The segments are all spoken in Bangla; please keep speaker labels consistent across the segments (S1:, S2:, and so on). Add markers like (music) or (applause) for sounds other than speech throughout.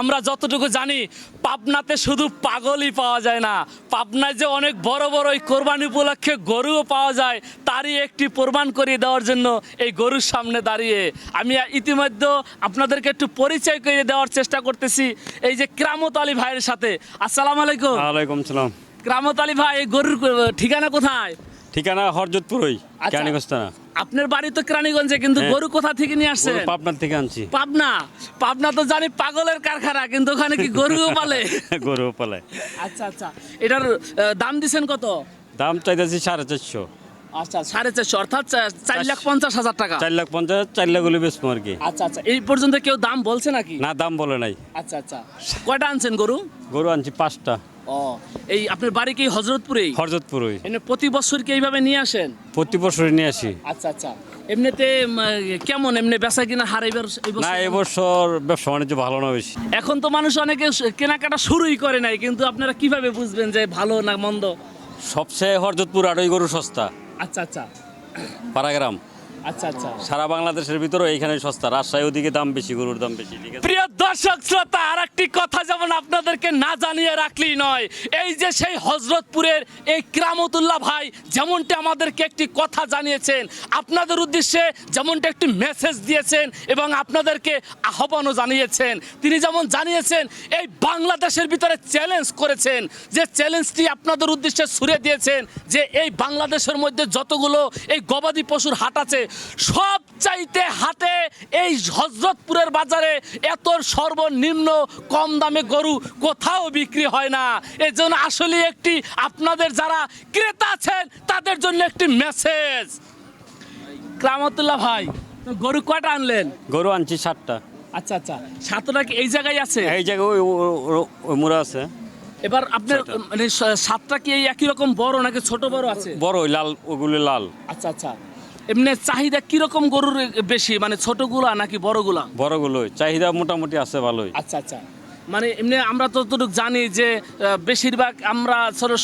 S1: আমরা যতটুকু জানি পাবনাতে শুধু পাগলই পাওয়া যায় না। পাবনায় যে অনেক বড় বড় এই কোরবানি উপলক্ষে গরুও পাওয়া যায় তারই একটি প্রমাণ করিয়ে দেওয়ার জন্য এই গরুর সামনে দাঁড়িয়ে। আমি ইতিমধ্যে আপনাদেরকে একটু পরিচয় করে দেওয়ার চেষ্টা করতেছি এই যে ক্রামত আলী ভাইয়ের সাথে। আসসালামু আলাইকুম।
S2: ওয়ালাইকুম সালাম।
S1: ক্রামত আলী ভাই এই গরুর ঠিকানা কোথায়?
S2: ঠিকানা হরজতপুরই
S1: আচ্ছা।
S2: কেরানীগঞ্জনা
S1: আপনার বাড়ি তো কেরানীগঞ্জে কিন্তু
S2: হ্যাঁ।
S1: গরু কোথা থেকে নিয়ে আসছে
S2: পাবনার থেকে আনছি।
S1: পাবনা? পাবনা তো জানি পাগলের কারখানা কিন্তু ওখানে কি গরুও পালে? (laughs)
S2: গরু পালে।
S1: আচ্ছা আচ্ছা। এটার দাম দিছেন কত?
S2: দাম চাইতেছি সাড়ে চারশো।
S1: আচ্ছা সাড়ে চারশো অর্থাৎ চার লাখ পঞ্চাশ হাজার টাকা।
S2: চার লাখ পঞ্চাশ চার লাখ হলে বেচবো আর কি।
S1: আচ্ছা আচ্ছা। এই পর্যন্ত কেউ দাম বলছে নাকি?
S2: না দাম বলে নাই।
S1: আচ্ছা আচ্ছা। কয়টা আনছেন গরু?
S2: গরু আনছি পাঁচটা।
S1: ও এই আপনার বাড়ি কি হজরতপুরেই?
S2: হরজতপুরই
S1: এমনি প্রতি বছর কি এইভাবে নিয়ে আসেন?
S2: প্রতি বছরই নিয়ে আসি।
S1: আচ্ছা আচ্ছা। এমনিতে উম, কেমন এমনি বেচা কিনা হার এবার এই বছর?
S2: না এবছর ব্যবসা বাণিজ্য ভালো না বেশি।
S1: এখন তো মানুষ অনেকে স- কেনাকাটা শুরুই করে নাই কিন্তু আপনারা কীভাবে বুঝবেন যে ভালো না মন্দ?
S2: সবচেয়ে হরজতপুর আড়ই গরু সস্তা।
S1: আচ্ছা আচ্ছা।
S2: পাড়াগ্রাম।
S1: আচ্ছা আচ্ছা।
S2: সারা বাংলাদেশের ভিতরে এইখানে সস্তা। রাজশাহী ওদিকে দাম বেশি গরুর দাম বেশি ঠিক আছে?
S1: প্রিয় দর্শক শ্রোতা আর একটি কথা যেমন আপনাদেরকে না জানিয়ে রাখলেই নয়, এই যে সেই হজরতপুরের এই ক্রামতুল্লাহ ভাই যেমনটি আমাদেরকে একটি কথা জানিয়েছেন, আপনাদের উদ্দেশ্যে যেমনটা একটি মেসেজ দিয়েছেন এবং আপনাদেরকে আহ্বানও জানিয়েছেন, তিনি যেমন জানিয়েছেন, এই বাংলাদেশের ভিতরে চ্যালেঞ্জ করেছেন, যে চ্যালেঞ্জটি আপনাদের উদ্দেশ্যে ছুড়ে দিয়েছেন, যে এই বাংলাদেশের মধ্যে যতগুলো এই গবাদি পশুর হাট আছে সব চাইতে হাটে এই হজরতপুরের বাজারে এত সর্বনিম্ন কম দামে গরু কোথাও বিক্রি হয় না। এর জন্য আসলে একটি আপনাদের যারা ক্রেতা আছেন তাদের জন্য একটি মেসেজ ক্রামতুল্লাহ ভাই গরু কয়টা আনলেন?
S2: গরু আনছি সাতটা।
S1: আচ্ছা আচ্ছা। সাতটা কি এই জায়গায় আছে?
S2: এই জায়গায় ওই মোড়া আছে।
S1: এবার আপনার মানে সাতটা কি এই একই রকম বড় নাকি ছোট বড় আছে?
S2: বড় ওই লাল ওগুলো লাল।
S1: আচ্ছা আচ্ছা। এমনি চাহিদা কীরকম গরুর বেশি? মানে ছোটগুলা নাকি বড়গুলা?
S2: বড়গুলোই। চাহিদা মোটামুটি আছে ভালোই।
S1: আচ্ছা আচ্ছা। মানে এমনি আমরা ততটুকু জানি যে বেশিরভাগ আমরা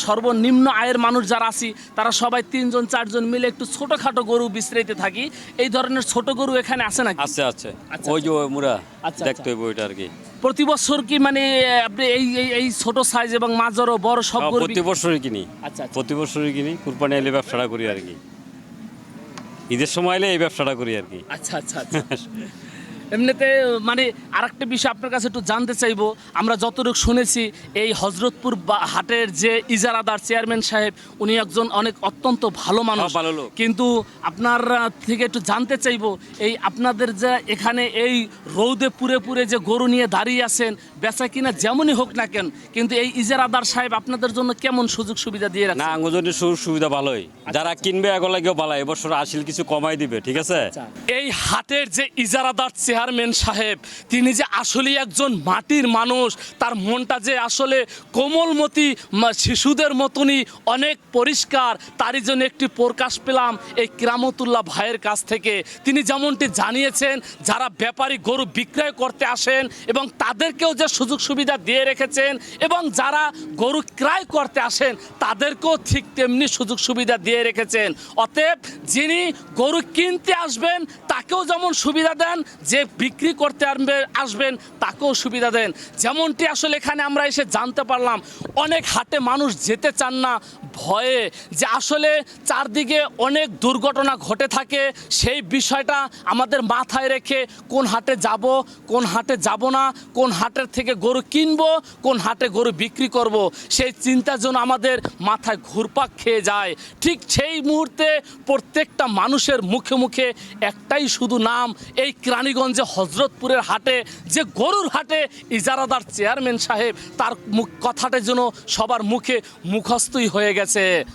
S1: সর্বনিম্ন আয়ের মানুষ যারা আছি তারা সবাই তিনজন চারজন মিলে একটু ছোটখাটো গরু বিস্তারিতে থাকি। এই ধরনের ছোট গরু এখানে আছে নাকি?
S2: আছে আছে।
S1: আচ্ছা,
S2: ওই যে ওই মুড়া
S1: আচ্ছা,
S2: দেখতে হইব ওইটা আর কি
S1: প্রতি বছর কি মানে আপনি এই এই এই ছোট সাইজ এবং মাঝারও বড় সব
S2: হ্যাঁ,
S1: গরু
S2: প্রতি বছরই কিনি।
S1: আচ্ছা আচ্ছা।
S2: প্রতি বছরই কিনি কুরবানি এলে ব্যবসাটা করি আর কি ঈদের সময় এলে এই ব্যবসাটা করি আর কি।
S1: আচ্ছা আচ্ছা আচ্ছা। (laughs) এমনিতে মানে আরেকটা বিষয় আপনার কাছে একটু জানতে চাইব। আমরা যতটুকু শুনেছি এই হজরতপুর হাটের যে ইজারাদার চেয়ারম্যান সাহেব উনি একজন অনেক অত্যন্ত ভালো মানুষ।
S2: হ্যাঁ, ভালো লোক।
S1: কিন্তু আপনার থেকে একটু জানতে চাইব এই আপনাদের যে এখানে এই রৌদে পুরে পুরে যে গরু নিয়ে দাঁড়িয়ে আছেন বেচা কিনা যেমনই হোক না কেন কিন্তু এই ইজারাদার সাহেব আপনাদের জন্য কেমন সুযোগ সুবিধা দিয়ে
S2: না
S1: রাখছে
S2: আঙ্গুজনের সুযোগ সুবিধা ভালোই। যারা কিনবে এগুলো কেউ ভালো এবছর আসিল কিছু কমাই দিবে ঠিক আছে?
S1: আচ্ছা। এই হাটের যে ইজারাদার চেয়ারম্যান সাহেব, তিনি যে আসলে একজন মাটির মানুষ, তার মনটা যে আসলে কোমলমতি শিশুদের মতনই অনেক পরিষ্কার, তারই জন্য একটি প্রকাশ পেলাম এই কিরামতুল্লাহ ভাইয়ের কাছ থেকে। তিনি যেমনটি জানিয়েছেন, যারা ব্যাপারী গরু বিক্রয় করতে আসেন এবং তাদেরকেও যে সুযোগ সুবিধা দিয়ে রেখেছেন এবং যারা গরু ক্রয় করতে আসেন, তাদেরকেও ঠিক তেমনি সুযোগ সুবিধা দিয়ে রেখেছেন। অতএব যিনি গরু কিনতে আসবেন, তাকেও যেমন সুবিধা দেন, যে বিক্রি করতে আসবে আসবেন, তাকেও সুবিধা দেন। যেমনটি আসলে এখানে আমরা এসে জানতে পারলাম, অনেক হাটে মানুষ যেতে চান না ভয়ে যে আসলে চারদিকে অনেক দুর্ঘটনা ঘটে থাকে, সেই বিষয়টা আমাদের মাথায় রেখে কোন হাটে যাব, কোন হাটে যাব না, কোন হাটের থেকে গরু কিনব, কোন হাটে গরু বিক্রি করব, সেই চিন্তা যেন আমাদের মাথায় ঘুরপাক খেয়ে যায়। ঠিক সেই মুহূর্তে প্রত্যেকটা মানুষের মুখে মুখে একটাই শুধু নাম, এই কেরানীগঞ্জে হজরতপুরের হাটে, যে গরুর হাটে ইজারাদার চেয়ারম্যান সাহেব, তার মুখ কথাটা যেন সবার মুখে মুখস্থই হয়ে গেছে। se